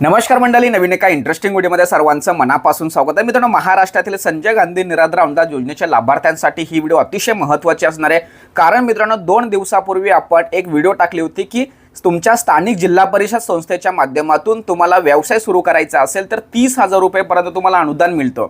नमस्कार मंडळी नवीन एका इंटरेस्टिंग व्हिडिओमध्ये सर्वांचं मनापासून स्वागत आहे. मित्रांनो महाराष्ट्रातील संजय गांधी निराधार अनुदान योजनेच्या लाभार्थ्यांसाठी ही व्हिडिओ अतिशय महत्त्वाची असणार आहे. कारण मित्रांनो दोन दिवसापूर्वी आपण एक व्हिडिओ टाकली होती की तुमच्या स्थानिक जिल्हा परिषद संस्थेच्या माध्यमातून तुम्हाला व्यवसाय सुरू करायचा असेल तर तीस हजार रुपयेपर्यंत तुम्हाला अनुदान मिळतं.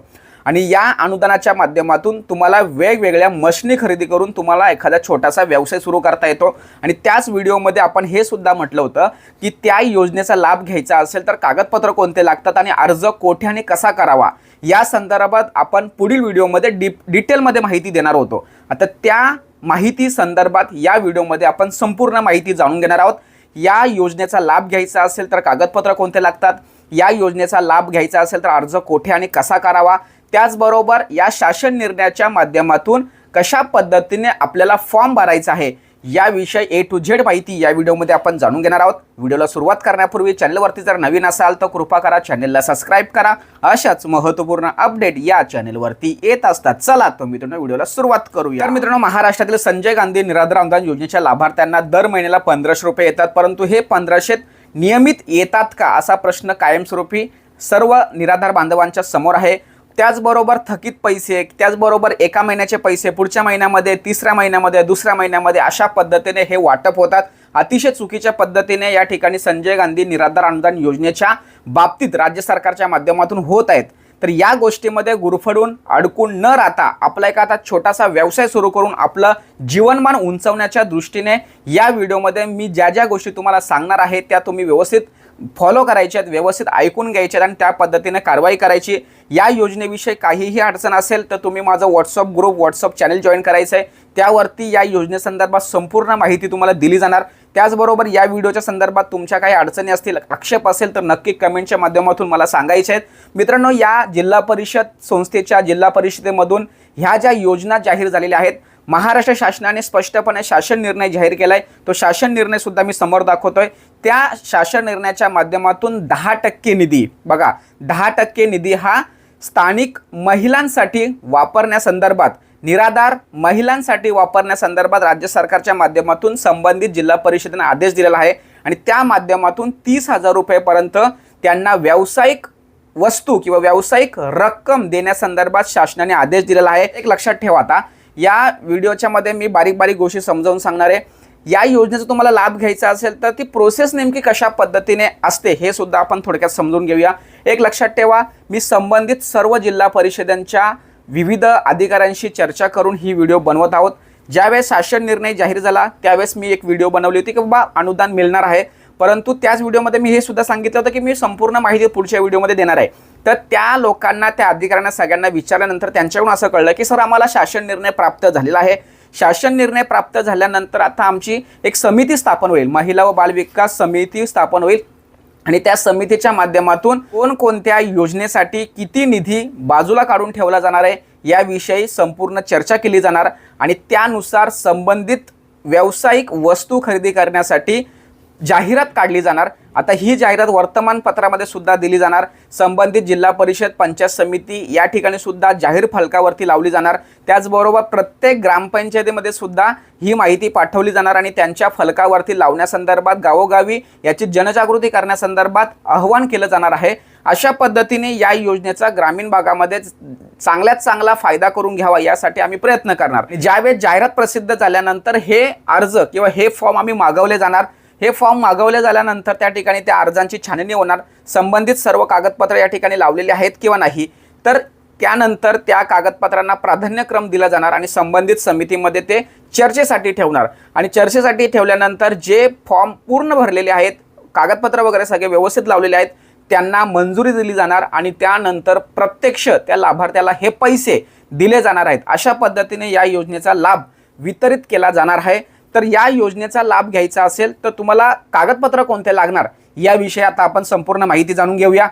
आणि या अनुदानाच्या माध्यमातून तुम्हाला वेगवेगळ्या मशनी खरेदी करून तुम्हाला एखादा छोटासा व्यवसाय सुरू करता येतो. आणि त्याच व्हिडिओमध्ये आपण हे सुद्धा म्हटलं होतं की त्या योजनेचा लाभ घ्यायचा असेल तर कागदपत्र कोणते लागतात आणि अर्ज कोठे आणि कसा करावा? या संदर्भात आपण पुढील व्हिडिओमध्ये डिप डिटेलमध्ये माहिती देणार होतो. आता त्या माहिती संदर्भात या व्हिडिओमध्ये आपण संपूर्ण माहिती जाणून घेणार आहोत. या योजनेचा लाभ घ्यायचा असेल तर कागदपत्र कोणते लागतात? या योजनेचा लाभ घ्यायचा असेल तर अर्ज कोठे आणि कसा करावा? त्याचबरोबर या शासन निर्णयाच्या माध्यमातून कशा पद्धतीने आपल्याला फॉर्म भरायचा आहे याविषयी ए टू झेड माहिती या व्हिडिओमध्ये आपण जाणून घेणार आहोत. व्हिडिओला सुरुवात करण्यापूर्वी चॅनलवरती जर नवीन असाल तर कृपा करा चॅनलला सबस्क्राईब करा. अशाच महत्त्वपूर्ण अपडेट या चॅनलवरती येत असतात. चला तर मित्रांनो व्हिडिओला सुरुवात करूया. तर मित्रांनो महाराष्ट्रातील संजय गांधी निराधार अनुदान योजनेच्या लाभार्थ्यांना दर महिन्याला पंधराशे रुपये येतात. परंतु हे पंधराशे नियमित येतात का असा प्रश्न कायमस्वरूपी सर्व निराधार बांधवांच्या समोर आहे. त्याचबरोबर थकीत पैसे त्याचबरोबर एका महिन्याचे पैसे पुढच्या महिन्यामध्ये तिसऱ्या महिन्यामध्ये दुसऱ्या महिन्यामध्ये अशा पद्धतीने हे वाटप होतात. अतिशय चुकीच्या पद्धतीने या ठिकाणी संजय गांधी निराधार अनुदान योजनेच्या बाबतीत राज्य सरकारच्या माध्यमातून होत आहेत. तर या गोष्टीमध्ये गुरफडून अडकून न राहता आपला एक आता छोटासा व्यवसाय सुरू करून आपलं जीवनमान उंचवण्याच्या दृष्टीने या व्हिडिओमध्ये मी ज्या ज्या गोष्टी तुम्हाला सांगणार आहे त्या तुम्ही व्यवस्थित फॉलो करायचे आहेत व्यवस्थित ऐकून घ्यायचे आहेत आणि त्या पद्धतीने कारवाई करायची. या योजनेविषयी काहीही अडचण असेल तर तुम्ही माझं WhatsApp group WhatsApp channel join करायचं आहे त्यावरती या योजनेसंदर्भात संपूर्ण माहिती तुम्हाला दिली जाणार. त्याचबरोबर या व्हिडिओच्या संदर्भात तुमच्या काही अडचणी असतील आक्षेप असेल तर नक्की कमेंटच्या माध्यमातून मला सांगायचे आहेत. मित्रांनो या जिल्हा परिषद संस्थेच्या जिल्हा परिषदेमधून ह्या ज्या योजना जाहीर झालेल्या आहेत महाराष्ट्र शासनाने स्पष्टपणे शासन निर्णय जाहीर केला आहे तो शासन निर्णय सुद्धा मी समोर दाखवतोय. त्या शासन निर्णयाच्या माध्यमातून दहा टक्के निधी बघा दहा टक्के निधी हा स्थानिक महिलांसाठी वापरण्यासंदर्भात निराधार महिलांसाठी वापरण्यासंदर्भात राज्य सरकारच्या माध्यमातून संबंधित जिल्हा परिषदेने आदेश दिलेला आहे. आणि त्या माध्यमातून तीस हजार रुपयेपर्यंत त्यांना व्यावसायिक वस्तू किंवा व्यावसायिक रक्कम देण्यासंदर्भात शासनाने आदेश दिलेला आहे. एक लक्षात ठेवा आता या व्हिडिओच्या मध्ये मी बारीक बारीक गोष्टी समजावून सांगणार आहे. या योजनेचा तुम्हाला लाभ घ्यायचा असेल तर ती प्रोसेस नेमकी कशा पद्धतीने असते हे सुद्धा आपण थोडक्यात समजून घेऊया. एक लक्षात ठेवा मी संबंधित सर्व जिल्हा परिषदांच्या विविध अधिकाऱ्यांशी चर्चा करून ही व्हिडिओ बनवत आहोत. ज्यावेळेस शासन निर्णय जाहीर झाला त्यावेळेस मी एक व्हिडिओ बनवली होती की बाबा अनुदान मिळणार आहे. परंतु त्याच व्हिडिओमध्ये मी हे सुद्धा सांगितलं होतं की मी संपूर्ण माहिती पुढच्या व्हिडिओमध्ये देणार आहे. तर त्या लोकांना त्या अधिकाऱ्यांना सगळ्यांना विचारल्यानंतर त्यांच्याकडून असं कळलं की सर आम्हाला शासन निर्णय प्राप्त झालेला आहे. शासन निर्णय प्राप्त झाल्यानंतर आता आमची एक समिती स्थापन होईल. महिला व बालविकास समिती स्थापन होईल. आणि त्या समितीच्या माध्यमातून कोणकोणत्या योजनेसाठी किती निधी बाजूला काढून ठेवला जाणार आहे याविषयी संपूर्ण चर्चा केली जाणार. आणि त्यानुसार संबंधित व्यावसायिक वस्तू खरेदी करण्यासाठी जाहिरात काढली जाणार. आता ही जाहिरात वर्तमानपत्रामध्ये सुद्धा दिली जाणार. संबंधित जिल्हा परिषद पंचायत समिती या ठिकाणी सुद्धा जाहीर फलकावरती लावली जाणार. त्याचबरोबर प्रत्येक ग्रामपंचायतीमध्ये सुद्धा ही माहिती पाठवली जाणार आणि त्यांच्या फलकावरती लावण्यासंदर्भात गावोगावी याची जनजागृती करण्यासंदर्भात आव्हान केलं जाणार आहे. अशा पद्धतीने या योजनेचा ग्रामीण भागामध्ये चांगल्यात चांगला फायदा करून घ्यावा यासाठी आम्ही प्रयत्न करणार. ज्यावेळेस जाहिरात प्रसिद्ध झाल्यानंतर हे अर्ज किंवा हे फॉर्म आम्ही मागवले जाणार हे फॉर्म मागवले झाल्यानंतर त्या ठिकाणी त्या अर्जांची छाननी होणार. संबंधित सर्व कागदपत्र या ठिकाणी लावलेले आहेत किंवा नाही. तर त्यानंतर त्या कागदपत्रांना प्राधान्यक्रम दिला जाणार आणि संबंधित समितीमध्ये ते चर्चेसाठी ठेवणार. आणि चर्चेसाठी ठेवल्यानंतर जे फॉर्म पूर्ण भरलेले आहेत कागदपत्र वगैरे सगळे व्यवस्थित लावलेले आहेत त्यांना मंजुरी दिली जाणार आणि त्यानंतर प्रत्यक्ष त्या लाभार्थ्याला हे पैसे दिले जाणार आहेत. अशा पद्धतीने या योजनेचा लाभ वितरित केला जाणार आहे. तर या योजनेचा लाभ घ्यायचा असेल तर तुम्हाला कागदपत्र कोणते लागणार? याविषयी आता आपण संपूर्ण माहिती जाणून घेऊया.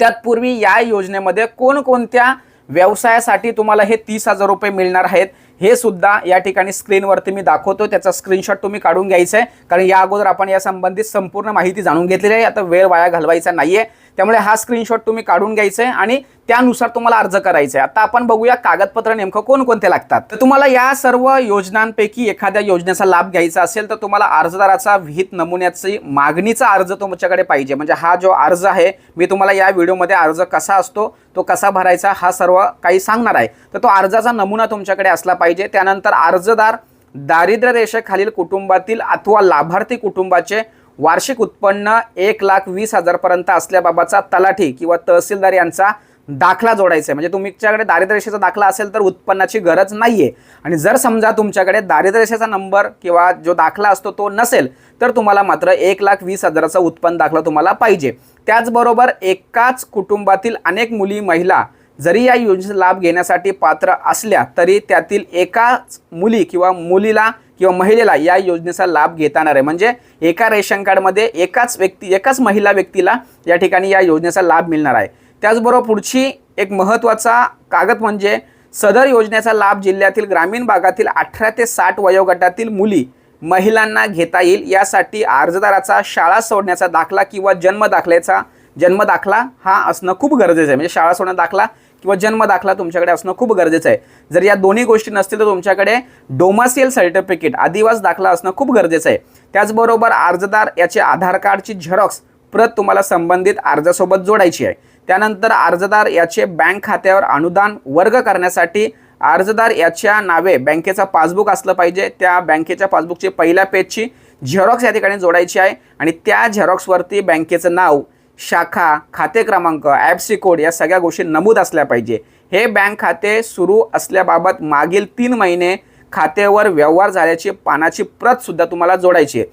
त्यातपूर्वी या योजनेमध्ये कोणकोणत्या व्यवसायासाठी तुम्हाला हे तीस हजार रुपये मिळणार आहेत हे सुद्धा या ठिकाणी स्क्रीनवरती मी दाखवतो त्याचा स्क्रीनशॉट तुम्ही काढून घ्यायचा आहे. कारण या अगोदर आपण या संबंधित संपूर्ण माहिती जाणून घेतलेली आहे. आता वेळ वाया घालवायचा नाही आहे त्यामुळे हा स्क्रीनशॉट तुम्ही काढून घ्यायचा आहे आणि त्यानुसार तुम्हाला अर्ज करायचा आहे आता आपण बघूया कागदपत्र नेमकं कोणकोणते लागतात. तर तुम्हाला या सर्व योजनांपैकी एखाद्या योजनेचा लाभ घ्यायचा असेल तर तुम्हाला अर्जदाराचा विहित नमुन्याची मागणीचा अर्ज तुमच्याकडे पाहिजे. म्हणजे हा जो अर्ज आहे मी तुम्हाला या व्हिडिओमध्ये अर्ज कसा असतो तो कसा भरायचा हा सर्व काही सांगणार आहे. तर तो अर्जाचा नमुना तुमच्याकडे असला पाहिजे. त्यानंतर अर्जदार दारिद्र्य रेषेखालील कुटुंबातील अथवा लाभार्थी कुटुंबाचे वार्षिक उत्पन्न एक लाख वीस हजारपर्यंत असल्याबाबतचा तलाठी किंवा तहसीलदार यांचा दाखला जोडायचा आहे. म्हणजे तुमच्याकडे दारिद्र्यरेषेचा दाखला असेल तर उत्पन्नाची गरज नाही आहे आणि जर समजा तुमच्याकडे दारिद्र्यरेषेचा नंबर किंवा जो दाखला असतो तो नसेल तर तुम्हाला मात्र एक लाख वीस हजाराचा उत्पन्न दाखला तुम्हाला पाहिजे. त्याचबरोबर एकाच कुटुंबातील अनेक मुली महिला जरी या योजनेचा लाभ घेण्यासाठी पात्र असल्या तरी त्यातील एकाच मुली किंवा मुलीला किंवा महिलेला या योजनेचा लाभ घेता येणार आहे म्हणजे एका रेशन कार्डमध्ये एकाच व्यक्ती एकाच महिला व्यक्तीला या ठिकाणी या योजनेचा लाभ मिळणार आहे. त्याचबरोबर पुढची एक महत्त्वाचा कागद म्हणजे सदर योजनेचा लाभ जिल्ह्यातील ग्रामीण भागातील अठरा ते साठ वयोगटातील मुली महिलांना घेता येईल. यासाठी अर्जदाराचा शाळा सोडण्याचा दाखला किंवा जन्म दाखल्याचा जन्म दाखला हा असणं खूप गरजेचं आहे. म्हणजे शाळा सोडण्याचा दाखला किंवा जन्म दाखला तुमच्याकडे असणं खूप गरजेचं आहे. जर या दोन्ही गोष्टी नसतील तर तुमच्याकडे डोमासियल सर्टिफिकेट आदिवास दाखला असणं खूप गरजेचं आहे. त्याचबरोबर अर्जदार याचे आधार कार्डची झेरॉक्स प्रत तुम्हाला संबंधित अर्जासोबत जोडायची आहे. त्यानंतर अर्जदार याचे बँक खात्यावर अनुदान वर्ग करण्यासाठी अर्जदार याच्या नावे बँकेचा पासबुक असलं पाहिजे. त्या बँकेच्या पासबुकची पहिल्या पेजची झेरॉक्स या ठिकाणी जोडायची आहे आणि त्या झेरॉक्सवरती बँकेचं नाव शाखा खाते क्रमांक ॲपसी कोड या सगळ्या गोष्टी नमूद असल्या पाहिजे. हे बँक खाते सुरू असल्याबाबत मागील तीन महिने खात्यावर व्यवहार झाल्याची पानाची प्रतसुद्धा तुम्हाला जोडायची आहे.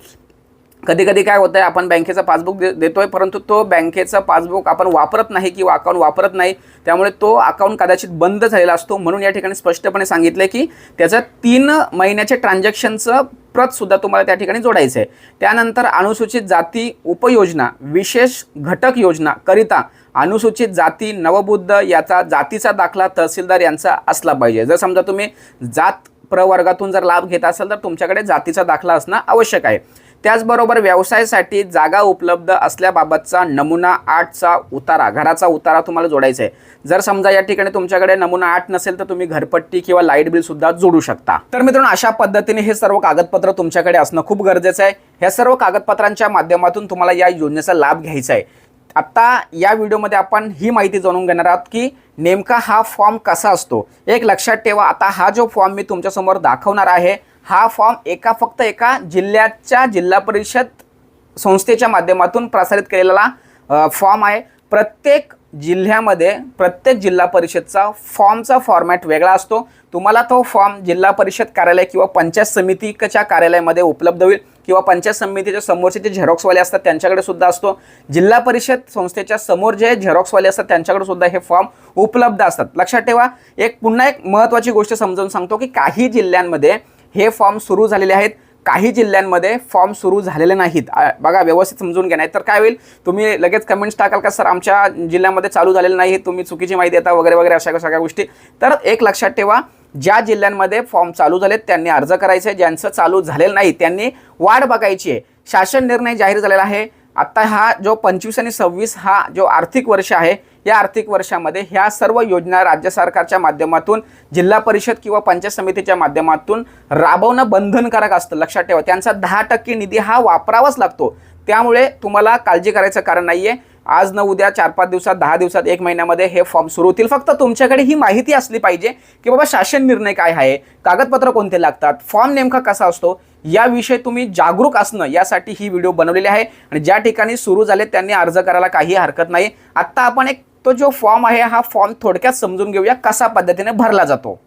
कधी कधी काय होतं आहे आपण बँकेचं पासबुक दे देतोय परंतु तो बँकेचं पासबुक आपण वापरत नाही किंवा अकाउंट वापरत नाही त्यामुळे तो अकाउंट कदाचित बंद झालेला असतो. म्हणून या ठिकाणी स्पष्टपणे सांगितलं की त्याचं तीन महिन्याचे ट्रान्झॅक्शनचं प्रतसुद्धा तुम्हाला त्या ठिकाणी जोडायचं आहे. त्यानंतर अनुसूचित जाती उपयोजना विशेष घटक योजना करिता अनुसूचित जाती नवबुद्ध याचा जातीचा दाखला तहसीलदार यांचा असला पाहिजे. जर समजा तुम्ही जात प्रवर्गातून जर लाभ घेत असाल तर तुमच्याकडे जातीचा दाखला असणं आवश्यक आहे. त्याचबरोबर व्यवसायासाठी जागा उपलब्ध असल्याबाबतचा नमुना आठचा उतारा घराचा उतारा तुम्हाला जोडायचा आहे. जर समजा या ठिकाणी तुमच्याकडे नमुना आठ नसेल तर तुम्ही घरपट्टी किंवा लाइट बिल सुद्धा जोडू शकता. तर मित्रांनो अशा पद्धतीने हे सर्व कागदपत्र तुमच्याकडे असणं खूप गरजेचं आहे. ह्या सर्व कागदपत्रांच्या माध्यमातून तुम्हाला या योजनेचा लाभ घ्यायचा आहे. आत्ता या व्हिडिओमध्ये आपण ही माहिती जाणून घेणार आहोत की नेमका हा फॉर्म कसा असतो. एक लक्षात ठेवा आता हा जो फॉर्म मी तुमच्यासमोर दाखवणार आहे हा फॉर्म एका फक्त एका जिल्ह्याच्या जिल्हा परिषद संस्थेच्या माध्यमातून प्रसारित केलेला फॉर्म आहे. प्रत्येक जिल्ह्यामध्ये प्रत्येक जिल्हा परिषदचा फॉर्मचा फॉर्मॅट वेगळा असतो. तुम्हाला तो फॉर्म जिल्हा परिषद कार्यालय किंवा पंचायत समितीच्या कार्यालयामध्ये उपलब्ध होईल किंवा पंचायत समितीच्या समोरचे जे झेरॉक्सवाले असतात त्यांच्याकडे सुद्धा असतो. जिल्हा परिषद संस्थेच्या समोर जे झेरॉक्सवाले असतात त्यांच्याकडे सुद्धा हे फॉर्म उपलब्ध असतात. लक्षात ठेवा एक पुन्हा एक महत्त्वाची गोष्ट समजावून सांगतो की काही जिल्ह्यांमध्ये हे फॉर्म सुरू झालेले आहेत. काही जिल्ह्यांमध्ये फॉर्म सुरू झालेले नाहीत. बघा व्यवस्थित समजून घ्या नाही तर काय होईल? तुम्ही लगेच कमेंट्स टाकाल का सर आमच्या जिल्ह्यामध्ये चालू झालेलं नाही तुम्ही चुकीची माहिती देता वगैरे वगैरे अशा सगळ्या गोष्टी. तर एक लक्षात ठेवा ज्या जिल्ह्यांमध्ये फॉर्म चालू झालेत त्यांनी अर्ज करायचे. आहे. ज्यांचं चालू झालेलं नाही त्यांनी वाढ बघायची आहे. शासन निर्णय जाहीर झालेला आहे. आत्ता हा जो पंचवीस आणि सव्वीस हा जो आर्थिक वर्ष आहे या आर्थिक वर्षामध्ये ह्या सर्व योजना राज्य सरकारच्या माध्यमातून जिल्हा परिषद किंवा पंचायत समितीच्या माध्यमातून राबवणं बंधनकारक असतं. लक्षात ठेवा त्यांचा दहा टक्के निधी हा वापरावाच लागतो. त्यामुळे तुम्हाला काळजी करायचं कारण नाही आहे आज न उद्या चार पाच दिवसात दहा दिवसात एक महिन्यामध्ये हे फॉर्म सुरू होतील. फक्त तुमच्याकडे ही माहिती असली पाहिजे की बाबा शासन निर्णय काय आहे कागदपत्र कोणते लागतात फॉर्म नेमका कसा असतो याविषयी तुम्ही जागरूक असणं यासाठी ही व्हिडिओ बनवलेली आहे. आणि ज्या ठिकाणी सुरू झाले त्यांनी अर्ज करायला काही हरकत नाही. आत्ता आपण एक तो जो फॉर्म आहे हा फॉर्म थोडक्यात समजून घेऊया कसा पद्धतीने भरला जातो.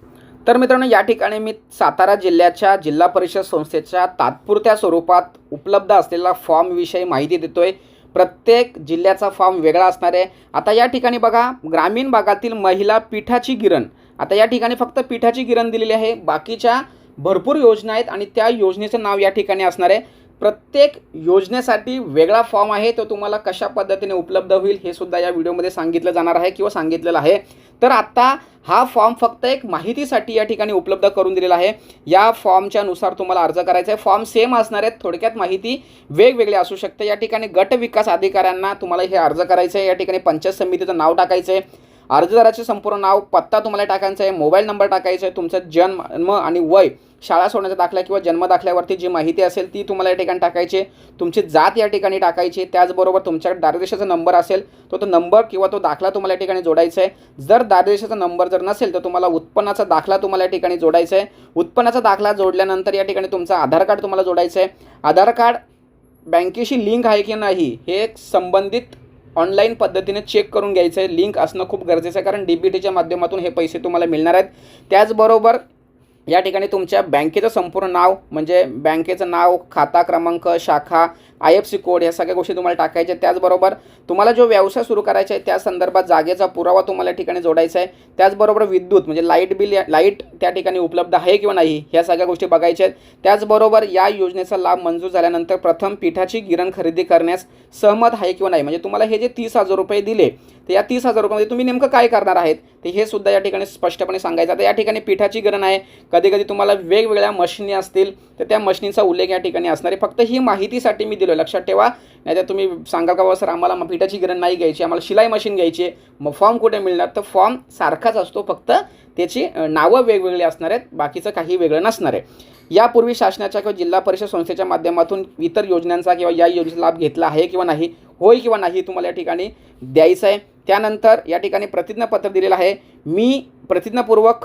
तर मित्रांनो या ठिकाणी मी सातारा जिल्ह्याच्या जिल्हा परिषद संस्थेच्या तात्पुरत्या स्वरूपात उपलब्ध असलेला फॉर्मविषयी माहिती देतोय. प्रत्येक जिल्ह्याचा फॉर्म वेगळा असणार आहे. आता या ठिकाणी बघा ग्रामीण भागातील महिला पिठाची गिरण. आता या ठिकाणी फक्त पिठाची गिरण दिलेली आहे. बाकीच्या भरपूर योजना आहेत आणि त्या योजनेचं नाव या ठिकाणी असणार आहे. प्रत्येक योजनेसाठी वेगळा फॉर्म आहे तो तुम्हाला कशा पद्धतीने उपलब्ध होईल हे सुद्धा या व्हिडिओमध्ये सांगितलं जाणार आहे किंवा सांगितलेलं आहे. तर आत्ता हा फॉर्म फक्त एक माहितीसाठी या ठिकाणी उपलब्ध करून दिलेला आहे. या फॉर्मच्या नुसार तुम्हाला अर्ज करायचा आहे. फॉर्म सेम असणार आहेत थोडक्यात माहिती वेगवेगळी असू शकते. या ठिकाणी गट विकास अधिकाऱ्यांना तुम्हाला हे अर्ज करायचं आहे. या ठिकाणी पंचायत समितीचं नाव टाकायचं आहे. अर्जदाराचे संपूर्ण नाव पत्ता तुम्हाला टाकायचा आहे. मोबाईल नंबर टाकायचा आहे. तुमचं जन्म आणि वय शाळा सोडण्याचा दाखला किंवा जन्म दाखल्यावरती जी माहिती असेल ती तुम्हाला या ठिकाणी टाकायची आहे. तुमची जात या ठिकाणी टाकायची त्याचबरोबर तुमच्याकडे दारदेशाचा नंबर असेल तो तो नंबर किंवा तो दाखला तुम्हाला या ठिकाणी जोडायचा आहे. जर दारदेशाचा नंबर जर नसेल तर तुम्हाला उत्पन्नाचा दाखला तुम्हाला या ठिकाणी जोडायचा आहे. उत्पन्नाचा दाखला जोडल्यानंतर या ठिकाणी तुमचा आधार कार्ड तुम्हाला जोडायचं आहे. आधार कार्ड बँकेशी लिंक आहे की नाही हे संबंधित ऑनलाईन पद्धतीने चेक करून घ्यायचं आहे. लिंक असणं खूप गरजेचं आहे कारण डी बी टीच्या माध्यमातून हे पैसे तुम्हाला मिळणार आहेत. त्याचबरोबर या ठिकाणी तुमच्या बँकेचं संपूर्ण नाव म्हणजे बँकेचं नाव खाता क्रमांक शाखा आय एफ सी कोड या सगळ्या गोष्टी तुम्हाला टाकायच्या त्याचबरोबर तुम्हाला जो व्यवसाय सुरू करायचा आहे त्या संदर्भात जागेचा पुरावा तुम्हाला या ठिकाणी जोडायचा आहे. त्याचबरोबर विद्युत म्हणजे लाइट बिल लाइट त्या ठिकाणी उपलब्ध आहे किंवा नाही ह्या सगळ्या गोष्टी बघायच्या आहेत. त्याचबरोबर या योजनेचा लाभ मंजूर झाल्यानंतर प्रथम पिठाची गिरण खरेदी करण्यास सहमत आहे किंवा नाही? म्हणजे तुम्हाला हे जे तीस हजार रुपये दिले तर या तीस हजार रुपयामध्ये तुम्ही नेमकं काय करणार आहेत? ते हे सुद्धा या ठिकाणी स्पष्टपणे सांगायचं. आता या ठिकाणी पिठाची गिरण आहे. कधी कधी तुम्हाला वेगवेगळ्या मशिनी असतील तर त्या मशिनीचा उल्लेख या ठिकाणी असणार आहे. फक्त ही माहितीसाठी मी दिलो लक्षात ठेवा. नाही तर तुम्ही सांगाल का बाबा सर आम्हाला मग पिठाची गिरण नाही घ्यायची आम्हाला शिलाई मशीन घ्यायची आहे. मग फॉर्म कुठे मिळणार? तर फॉर्म सारखाच असतो फक्त त्याची नावं वेगवेगळी असणार आहेत बाकीचं काही वेगळं नसणार आहे. यापूर्वी शासनाच्या किंवा जिल्हा परिषद संस्थेच्या माध्यमातून इतर योजनांचा किंवा या योजनेचा लाभ घेतला आहे किंवा नाही होय किंवा नाही तुम्हाला या ठिकाणी द्यायचं आहे. त्यानंतर या ठिकाणी प्रतिज्ञापत्र दिलेलं आहे. मी प्रतिज्ञापूर्वक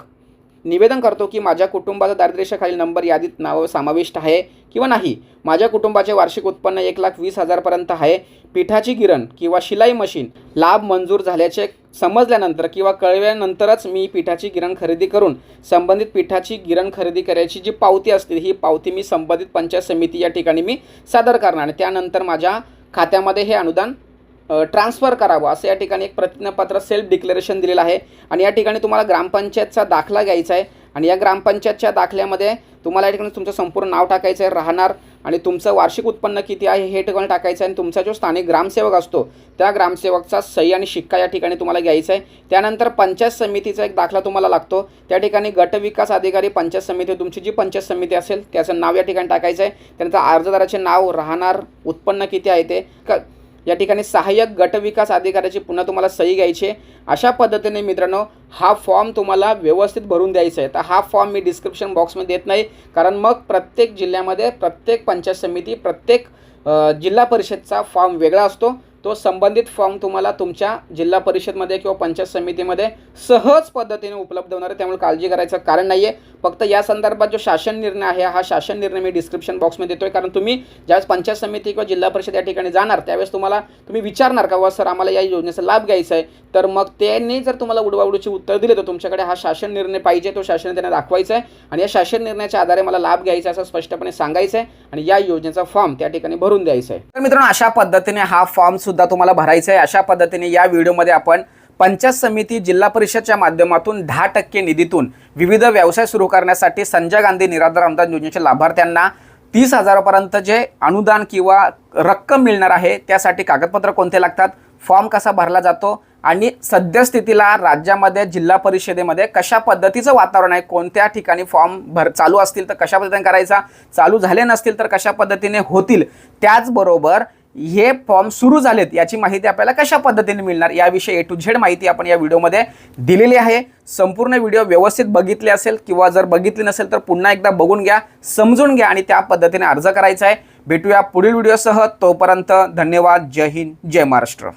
निवेदन करतो की माझ्या कुटुंबाचा दारिद्र्यरेषेखालील नंबर यादीत नाव समाविष्ट आहे किंवा नाही? माझ्या कुटुंबाचे वार्षिक उत्पन्न एक लाख वीस हजारपर्यंत आहे. पिठाची गिरण किंवा शिलाई मशीन लाभ मंजूर झाल्याचे समजल्यानंतर किंवा कळल्यानंतरच मी पिठाची गिरण खरेदी करून संबंधित पिठाची गिरण खरेदी करायची जी पावती असते ही पावती मी संबंधित पंचायत समिती या ठिकाणी मी सादर करणार आणि त्यानंतर माझ्या खात्यामध्ये हे अनुदान ट्रान्सफर करावं असं या ठिकाणी एक प्रतिज्ञापत्र सेल्फ डिक्लेरेशन दिलेलं आहे. आणि या ठिकाणी तुम्हाला ग्रामपंचायतचा दाखला घ्यायचा आहे. आणि या ग्रामपंचायतच्या दाखल्यामध्ये तुम्हाला या ठिकाणी तुमचं संपूर्ण नाव टाकायचं आहे राहणार. आणि तुमचं वार्षिक उत्पन्न किती आहे हे ठिकाणी टाकायचं आहे. आणि तुमचा जो स्थानिक ग्रामसेवक असतो त्या ग्रामसेवकचा सही आणि शिक्का या ठिकाणी तुम्हाला घ्यायचा आहे. त्यानंतर पंचायत समितीचा एक दाखला तुम्हाला लागतो. त्या ठिकाणी गट विकास अधिकारी पंचायत समिती तुमची जी पंचायत समिती असेल त्याचं नाव या ठिकाणी टाकायचं आहे. त्यानंतर अर्जदाराचे नाव राहणार उत्पन्न किती आहे ते क या ठिकाणी सहाय्यक गट विकास अधिकाऱ्याची पुन्हा तुम्हाला सही घ्यायची आहे. अशा पद्धतीने मित्रांनो हा फॉर्म तुम्हाला व्यवस्थित भरून द्यायचा आहे. तर हा फॉर्म मी डिस्क्रिप्शन बॉक्समध्ये देत नाही कारण मग प्रत्येक जिल्ह्यामध्ये प्रत्येक पंचायत समिती प्रत्येक जिल्हा परिषदचा फॉर्म वेगळा असतो. तो संबंधित फॉर्म तुम्हाला तुमच्या जिल्हा परिषदमध्ये किंवा पंचायत समितीमध्ये सहज पद्धतीने उपलब्ध होणार आहे. त्यामुळे काळजी करायचं कारण नाही आहे फक्त या संदर्भात जो शासन निर्णय आहे हा शासन निर्णय मी डिस्क्रिप्शन बॉक्समध्ये देतोय. कारण तुम्ही ज्यावेळेस पंचायत समिती किंवा जिल्हा परिषद या ठिकाणी जाणार त्यावेळेस तुम्हाला तुम्ही विचारणार का वा सर आम्हाला या योजनेचा लाभ घ्यायचा आहे. तर मग त्यांनी जर तुम्हाला उडवाउडूची उत्तर दिले तर तुमच्याकडे हा शासन निर्णय पाहिजे तो शासन त्यांना दाखवायचा आहे. आणि या शासन निर्णयाच्या आधारे मला लाभ घ्यायचा असं स्पष्टपणे सांगायचं आहे. आणि या योजनेचा फॉर्म त्या ठिकाणी भरून द्यायचा आहे. तर मित्रांनो अशा पद्धतीने हा फॉर्म सुद्धा तुम्हाला भरायचा आहे. अशा पद्धतीने या व्हिडिओमध्ये आपण पंचायत समिती जिल्हा परिषदच्या माध्यमातून दहा टक्के निधीतून विविध व्यवसाय सुरू करण्यासाठी संजय गांधी निराधार अनुदान योजनेच्या लाभार्थ्यांना तीस हजारापर्यंत जे अनुदान किंवा रक्कम मिळणार आहे त्यासाठी कागदपत्र कोणते लागतात? फॉर्म कसा भरला जातो? आणि सद्यस्थितीला राज्यामध्ये जिल्हा परिषदेमध्ये कशा पद्धतीचं वातावरण आहे? कोणत्या ठिकाणी फॉर्म भर चालू असतील तर कशा पद्धतीने करायचा? चालू झाले नसतील तर कशा पद्धतीने होतील? त्याचबरोबर हे फॉर्म सुरू झालेत याची माहिती आपल्याला कशा पद्धतीने मिळणार याविषयी ए टू झेड माहिती आपण या व्हिडिओमध्ये दिलेली आहे. संपूर्ण व्हिडिओ व्यवस्थित बघितले असेल किंवा जर बघितली नसेल तर पुन्हा एकदा बघून घ्या समजून घ्या आणि त्या पद्धतीने अर्ज करायचा आहे. भेटूया पुढील व्हिडिओसह. तोपर्यंत धन्यवाद. जय हिंद. जय महाराष्ट्र.